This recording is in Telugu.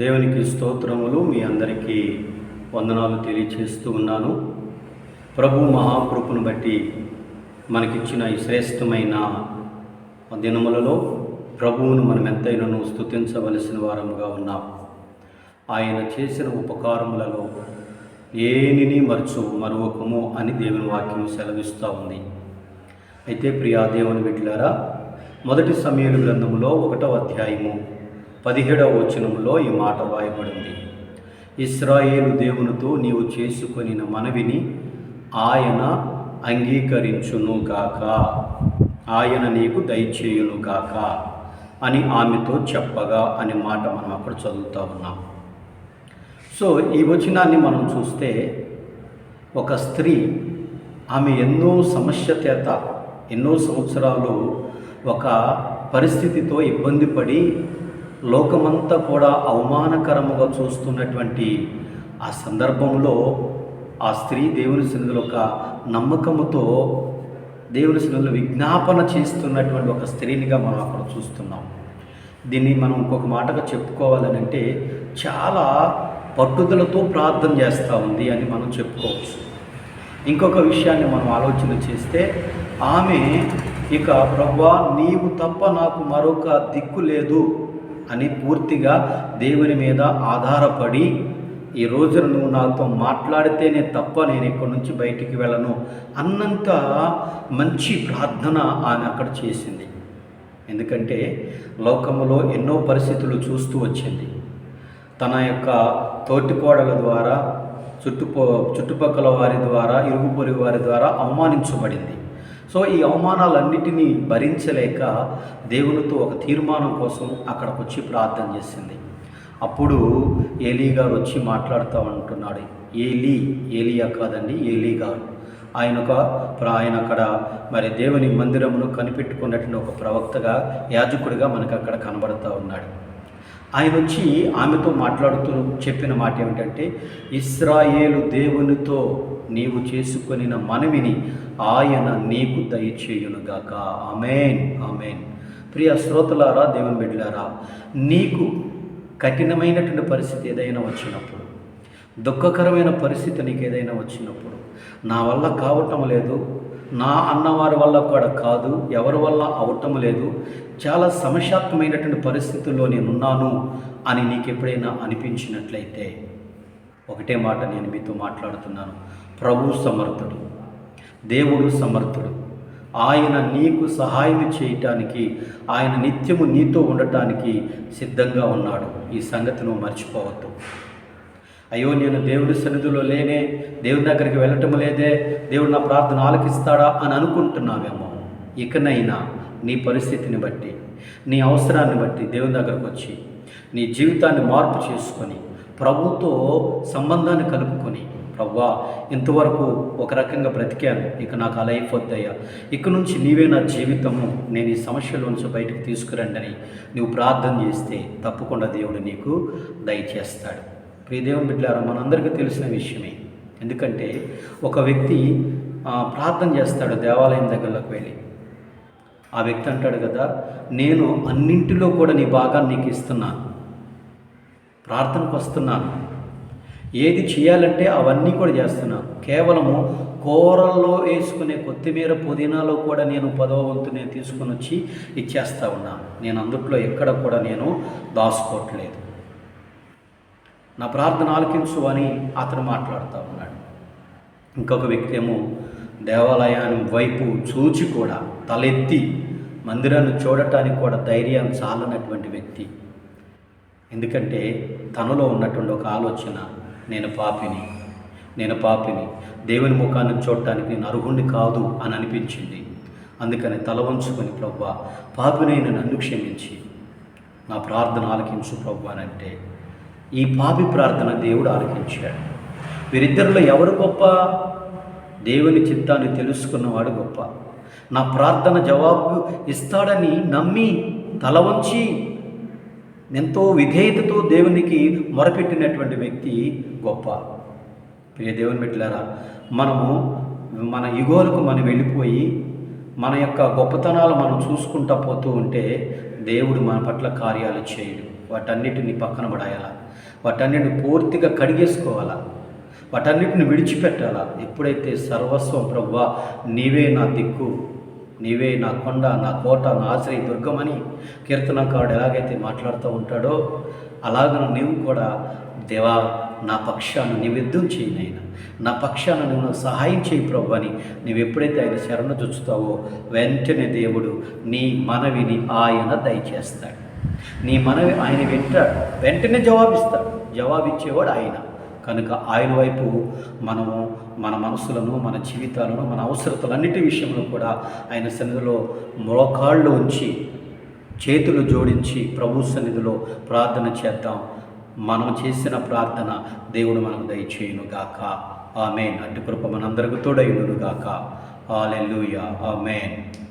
దేవునికి స్తోత్రములు మీ అందరికీ వందనాలు తెలియచేస్తూ ఉన్నాను. ప్రభు మహాకృపను బట్టి మనకిచ్చిన ఈ శ్రేష్టమైన దినములలో ప్రభువును మనం ఎంతైనాను స్తుతించవలసిన వారముగా ఉన్నాం. ఆయన చేసిన ఉపకారములలో ఏనిని మరచు మరొకము అని దేవుని వాక్యం సెలవిస్తూ ఉంది. అయితే ప్రియా దేవుని బిడ్డలారా మొదటి సమయాల గ్రంథములో ఒకటవ అధ్యాయము పదిహేడవ వచనంలో ఈ మాట వాయబడింది ఇస్రాయేలు దేవునితో నీవు చేసుకొనిన మనవిని ఆయన అంగీకరించును గాక. ఆయన నీకు దయచేయును గాక అని ఆమెతో చెప్పగా అనే మాట మనం అక్కడ చదువుతూ ఉన్నాం. సో ఈ వచనాన్ని మనం చూస్తే ఒక స్త్రీ ఆమె ఎన్నో సమస్య చేత ఎన్నో సంవత్సరాలు ఒక పరిస్థితితో ఇబ్బంది పడి లోకమంతా కూడా అవమానకరముగా చూస్తున్నటువంటి ఆ సందర్భంలో ఆ స్త్రీ దేవుని సన్నిధిలో ఒక నమ్మకముతో దేవుని సన్నిధిలో విజ్ఞాపన చేస్తున్నటువంటి ఒక స్త్రీనిగా మనం అక్కడ చూస్తున్నాం. దీన్ని మనం ఇంకొక మాటగా చెప్పుకోవాలని అంటే చాలా పట్టుదలతో ప్రార్థన చేస్తూ ఉంది అని మనం చెప్పుకోవచ్చు. ఇంకొక విషయాన్ని మనం ఆలోచన చేస్తే ఆమె ఇక ప్రభా నీవు తప్ప నాకు మరొక దిక్కు లేదు. అని పూర్తిగా దేవుని మీద ఆధారపడి ఈ రోజున నువ్వు నాతో మాట్లాడితేనే తప్ప నేను ఇక్కడి నుంచి బయటికి వెళ్ళను అన్నంత మంచి ప్రార్థన ఆమె అక్కడ చేసింది. ఎందుకంటే లోకంలో ఎన్నో పరిస్థితులు చూస్తూ వచ్చింది. తన యొక్క తోటికోడల ద్వారా చుట్టుపో చుట్టుపక్కల వారి ద్వారా ఇరుగు పొరుగు వారి ద్వారా అవమానించబడింది. సో ఈ అవమానాలన్నిటినీ భరించలేక దేవునితో ఒక తీర్మానం కోసం అక్కడికి వచ్చి ప్రార్థన చేసింది. అప్పుడు ఏలీ గారు వచ్చి మాట్లాడుతూ ఉంటున్నాడు. ఏలీ ఏలియా కాదండి ఏలీ గారు. ఆయన ఒక ఆయన అక్కడ మరి దేవుని మందిరమును కనిపెట్టుకున్నటువంటి ఒక ప్రవక్తగా యాజకుడిగా మనకు అక్కడ కనబడుతూ ఉన్నాడు. ఆయన వచ్చి ఆమెతో మాట్లాడుతూ చెప్పిన మాట ఏమిటంటే ఇస్రాయేలు దేవునితో నీవు చేసుకొనిన మనవిని ఆయన నీకు దయచేయునుగాక అమేన్ అమేన్ ప్రియ శ్రోతలారా దేవుని బిడ్డలారా నీకు కఠినమైనటువంటి పరిస్థితి ఏదైనా వచ్చినప్పుడు దుఃఖకరమైన పరిస్థితి నీకు ఏదైనా వచ్చినప్పుడు నా వల్ల కావటం లేదు నా అన్నవారి వల్ల కూడా కాదు ఎవరి వల్ల అవటం లేదు. చాలా సమస్యాత్మకమైనటువంటి పరిస్థితుల్లో నేనున్నాను అని నీకు ఎప్పుడైనా అనిపించినట్లయితే ఒకటే మాట నేను మీతో మాట్లాడుతున్నాను. ప్రభు సమర్థుడు దేవుడు సమర్థుడు. ఆయన నీకు సహాయం చేయటానికి ఆయన నిత్యము నీతో ఉండటానికి సిద్ధంగా ఉన్నాడు. ఈ సంగతి నువ్వు మర్చిపోవద్దు. అయ్యో నేను దేవుడి సన్నిధిలో లేనే దేవుని దగ్గరికి వెళ్ళటం లేదే దేవుడు నా ప్రార్థన ఆలకిస్తాడా అని అనుకుంటున్నావేమో. ఇకనైనా నీ పరిస్థితిని బట్టి నీ అవసరాన్ని బట్టి దేవుని దగ్గరకు వచ్చి నీ జీవితాన్ని మార్పు చేసుకొని ప్రభుతో సంబంధాన్ని కలుపుకొని ప్రవ్వా ఇంతవరకు ఒక రకంగా బ్రతికాను. ఇక నాకు ఆ లైఫ్ వద్దయ్యా ఇక నుంచి నీవే నా జీవితము. నేను ఈ సమస్యలోంచి బయటకు తీసుకురండి అని నువ్వు ప్రార్థన చేస్తే తప్పకుండా దేవుడు నీకు దయచేస్తాడు. ప్రియదేవం దేవుని బిడ్డారా మనందరికీ తెలిసిన విషయమే. ఎందుకంటే ఒక వ్యక్తి ప్రార్థన చేస్తాడు దేవాలయం దగ్గరలోకి వెళ్ళి. ఆ వ్యక్తి అంటాడు కదా నేను అన్నింటిలో కూడా నీ భాగాన్ని నీకు ఇస్తున్నాను. ప్రార్థనకు వస్తున్నాను. ఏది చేయాలంటే అవన్నీ కూడా చేస్తున్నాను. కేవలము కూరల్లో వేసుకునే కొత్తిమీర పుదీనాలో కూడా నేను పదవ వంతు నేను వచ్చి ఇచ్చేస్తా ఉన్నాను. నేను అందుట్లో ఎక్కడ కూడా నేను దాచుకోవట్లేదు. నా ప్రార్థన ఆలకించు అని అతను మాట్లాడుతూ ఉన్నాడు. ఇంకొక వ్యక్తి ఏమో దేవాలయాన్ని వైపు చూచి కూడా తలెత్తి మందిరాన్ని చూడటానికి కూడా ధైర్యం చాలనటువంటి వ్యక్తి. ఎందుకంటే తనలో ఉన్నటువంటి ఒక ఆలోచన నేను పాపిని నేను పాపిని దేవుని ముఖాన్ని చూడటానికి నేను అర్హుణ్ణి కాదు అని అనిపించింది. అందుకని తల వంచుకొని ప్రవ్వ పాపినైన నన్ను క్షమించి నా ప్రార్థన ఆలకించు ప్రవ్వ అని అంటే ఈ పాపి ప్రార్థన దేవుడు ఆలకించాడు. వీరిద్దరిలో ఎవరు గొప్ప? దేవుని చిత్తాన్ని తెలుసుకున్నవాడు గొప్ప. నా ప్రార్థన జవాబు ఇస్తాడని నమ్మి తల వంచి ఎంతో విధేయతతో దేవునికి మొరపెట్టినటువంటి వ్యక్తి గొప్ప. ప్రియ దేవుని పెట్టారా మనము మన యుగోలకు మనం వెళ్ళిపోయి మన యొక్క గొప్పతనాలు మనం చూసుకుంటా పోతూ ఉంటే దేవుడు మన పట్ల కార్యాలు చేయడు. వాటన్నిటిని పక్కన పడాయాల? వాటన్నిటిని పూర్తిగా కడిగేసుకోవాలా? వాటన్నిటిని విడిచిపెట్టాలా? ఎప్పుడైతే సర్వస్వం ప్రవ్వా నీవే నా దిక్కు నీవే నా కొండ నా కోట నా ఆశ్రయ దుర్గమని కీర్తనకారుడు ఎలాగైతే మాట్లాడుతూ ఉంటాడో అలాగ నీవు కూడా దేవా నా పక్షాన్ని నివేద్యం యుద్ధం చేయి నాయన. నా పక్షాన నువ్వు నాకు సహాయం చేయి ప్రభు అని నువ్వు ఎప్పుడైతే ఆయన శరణ చూస్తావో వెంటనే దేవుడు నీ మనవిని ఆయన దయచేస్తాడు. నీ మనవి ఆయన వింటాడు వెంటనే జవాబిస్తాడు జవాబిచ్చేవాడు ఆయన. కనుక ఆయన వైపు మనము మన మనసులను మన జీవితాలను మన అవసరతలన్నిటి విషయంలో కూడా ఆయన సన్నిధిలో మోకాళ్ళు ఉంచి చేతులు జోడించి ప్రభు సన్నిధిలో ప్రార్థన చేద్దాం. మనం చేసిన ప్రార్థన దేవుడు మనకు దయచేయునుగాక ఆమెన్. అటు కృప మనందరికి తోడైనను గాక. Hallelujah amen.